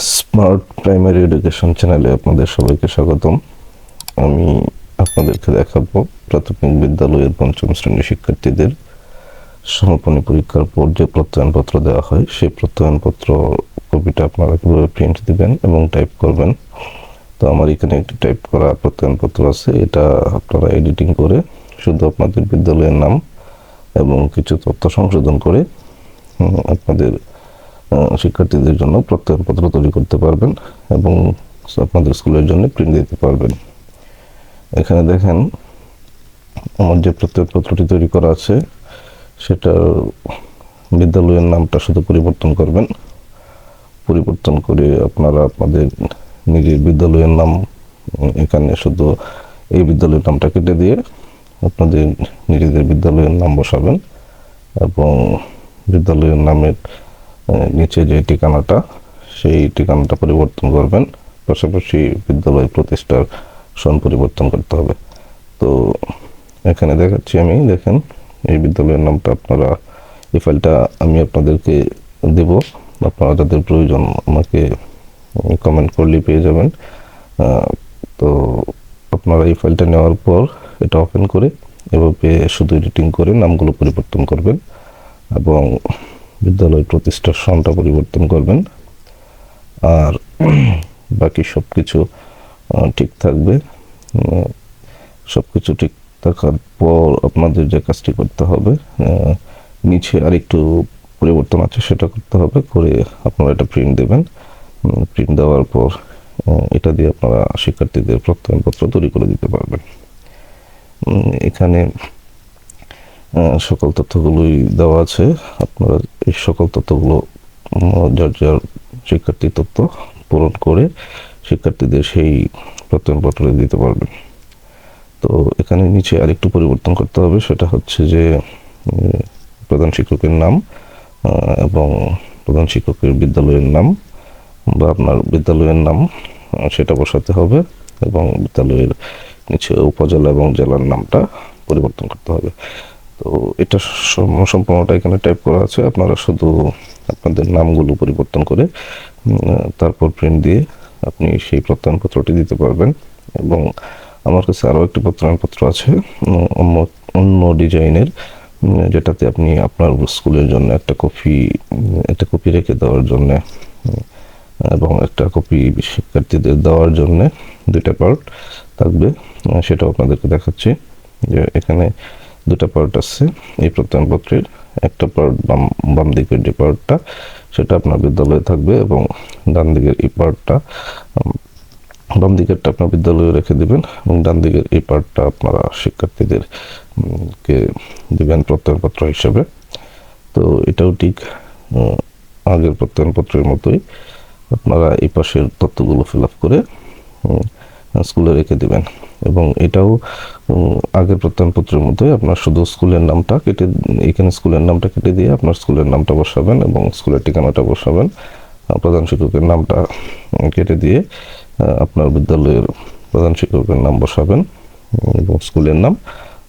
Smart primary education চ্যানেলে আপনাদের সবাইকে স্বাগতম। আমি আপনাদেরকে দেখাবো প্রাথমিক বিদ্যালয়ের পঞ্চম শ্রেণির শিক্ষার্থীদের সমাপনী পরীক্ষার পর যে প্রত্যয়নপত্র দেওয়া হয়, সেই প্রত্যয়নপত্র কপিটা আপনারা কীভাবে প্রিন্ট দিবেন এবং টাইপ করবেন? তো আমার এখানে একটি টাইপ করা প্রত্যয়নপত্র আছে। এটা আপনারা এডিটিং করে শুধু আপনাদের বিদ্যালয়ের নাম এবং কিছু তথ্য সংশোধন করে আপনাদের শিক্ষার্থীদের জন্য প্রত্যয়নপত্র তৈরি করতে পারবেন এবং আপনাদের স্কুলের জন্য প্রিন্ট দিতে পারবেন। এখানে দেখেন আমার যে প্রত্যয়নপত্রটি তৈরি করা আছে, সেটার বিদ্যালয়ের নামটা শুধু পরিবর্তন করবেন। পরিবর্তন করে আপনারা আপনাদের নিজের বিদ্যালয়ের নাম, এখানে শুধু এই বিদ্যালয়ের নামটা কেটে দিয়ে আপনাদের নিজেদের বিদ্যালয়ের নাম বসাবেন এবং বিদ্যালয়ের নামের নিচে যে ঠিকানাটা, সেই ঠিকানাটা পরিবর্তন করবেন। পাশাপাশি বিদ্যালয় প্রতিষ্ঠার সন পরিবর্তন করতে হবে। তো এখানে দেখাচ্ছি আমি, দেখেন, এই বিদ্যালয়ের নামটা আপনারা, এই ফাইলটা আমি আপনাদেরকে দেব। আপনারা যাদের প্রয়োজন আমাকে কমেন্ট করলেই পেয়ে যাবেন। তো আপনারা এই ফাইলটা নেওয়ার পর এটা ওপেন করে, এভাবে শুধু এডিটিং করে নামগুলো পরিবর্তন করবেন। এবং বিদ্যালয় প্রতিষ্ঠার সনটা পরিবর্তন করবেন। আর বাকি সব কিছু ঠিক থাকবে। সব কিছু ঠিক থাকার পর আপনাদের যে কাজটি করতে হবে নিচে আরেকটু পরিবর্তন আছে, সেটা করতে হবে। করে আপনারা এটা প্রিন্ট দেবেন। প্রিন্ট দেওয়ার পর এটা দিয়ে আপনারা শিক্ষার্থীদের প্রত্যয়নপত্র তৈরি করে দিতে পারবেন। এখানে সকল তথ্যগুলোই দেওয়া আছে। আপনারা এই সকল তথ্যগুলো যার যার শিক্ষার্থী তথ্য পূরণ করে শিক্ষার্থীদের সেই প্রত্যয়নপত্রে দিতে পারবেন। তো এখানে নিচে আরেকটু পরিবর্তন করতে হবে, সেটা হচ্ছে যে প্রধান শিক্ষকের নাম এবং প্রধান শিক্ষকের বিদ্যালয়ের নাম বা আপনার বিদ্যালয়ের নাম সেটা বসাতে হবে এবং বিদ্যালয়ের নিচে উপজেলা এবং জেলার নামটা পরিবর্তন করতে হবে। তো এটা সম্পূর্ণটা এখানে টাইপ করা আছে। আপনারা শুধু আপনাদের নামগুলো পরিবর্তন করে তারপর প্রিন্ট দিয়ে আপনি সেই প্রত্যয়নপত্রটি দিতে পারবেন। এবং আমার কাছে আরও একটি প্রত্যয়নপত্র আছে অন্য অন্য ডিজাইনের যেটাতে আপনি আপনার স্কুলের জন্য একটা কপি একটা কপি রেখে দেওয়ার জন্য এবং একটা কপি শিক্ষার্থীদের দেওয়ার জন্য দুইটা পার্ট থাকবে। সেটাও আপনাদেরকে দেখাচ্ছি যে এখানে দুটা পার্ট আছে। এই প্রত্যয়নপত্রের একটা পার্ট বাম বাম দিকের যে পার্টটা সেটা আপনার বিদ্যালয়ে থাকবে এবং ডান দিকের এই পার্টটা বাম দিকেরটা আপনার বিদ্যালয়ে রেখে দিবেন এবং ডান দিকের এই পার্টটা আপনারা শিক্ষার্থীদের উম, কে দিবেন প্রত্যয়নপত্র হিসেবে। তো এটাও ঠিক আগের প্রত্যয়নপত্রের মতোই আপনারা এই পাশের তথ্যগুলো ফিল আপ করে স্কুলে রেখে দিবেন। এবং এটাও আগের প্রত্যয়নপত্রের মতোই আপনার শুধু স্কুলের নামটা কেটে, এখানে স্কুলের নামটা কেটে দিয়ে আপনার স্কুলের নামটা বসাবেন এবং স্কুলের ঠিকানাটা বসাবেন। প্রধান শিক্ষকের নামটা কেটে দিয়ে আপনার বিদ্যালয়ের প্রধান শিক্ষকের নাম বসাবেন এবং স্কুলের নাম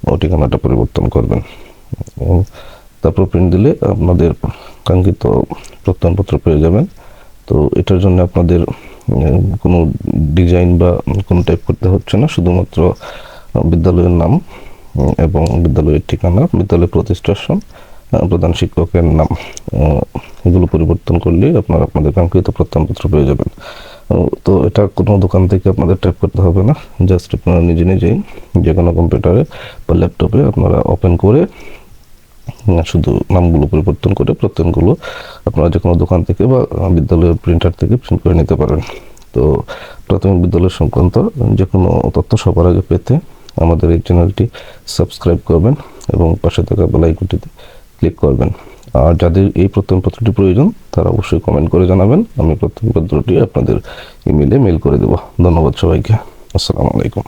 ও ঠিকানাটা পরিবর্তন করবেন। এবং তারপর প্রিন্ট দিলে আপনাদের কাঙ্ক্ষিত প্রত্যয়নপত্র পেয়ে যাবেন। তো এটার জন্য আপনাদের কোনো ডিজাইন বা কোনো টাইপ করতে হচ্ছে না, শুধুমাত্র বিদ্যালয়ের নাম এবং বিদ্যালয়ের ঠিকানা, বিদ্যালয় প্রতিষ্ঠার সন প্রধান শিক্ষকের নাম এগুলো পরিবর্তন করলে আপনারা, আপনাদের কাঙ্ক্ষিত প্রত্যয়নপত্র পেয়ে যাবেন। তো এটা কোনো দোকান থেকে আপনাদের টাইপ করতে হবে না জাস্ট আপনারা নিজে নিজেই যে কোনো কম্পিউটারে বা ল্যাপটপে আপনারা ওপেন করে শুধু নামগুলো পরিবর্তন করে প্রত্যয়নগুলো আপনারা যে কোনো দোকান থেকে বা বিদ্যালয়ের প্রিন্টার থেকে প্রিন্ট করে নিতে পারেন। তো প্রাথমিক বিদ্যালয় সংক্রান্ত যে কোনো তথ্য সবার আগে পেতে আমাদের এই চ্যানেলটি সাবস্ক্রাইব করবেন এবং পাশে থাকা বেল আইকনটিতে ক্লিক করবেন। আর যাদের এই প্রত্যয়নপত্রটি প্রয়োজন, তারা অবশ্যই কমেন্ট করে জানাবেন। আমি প্রত্যয়নপত্রটি আপনাদের ইমেলে মেল করে দেবো। ধন্যবাদ সবাইকে। আসসালামু আলাইকুম।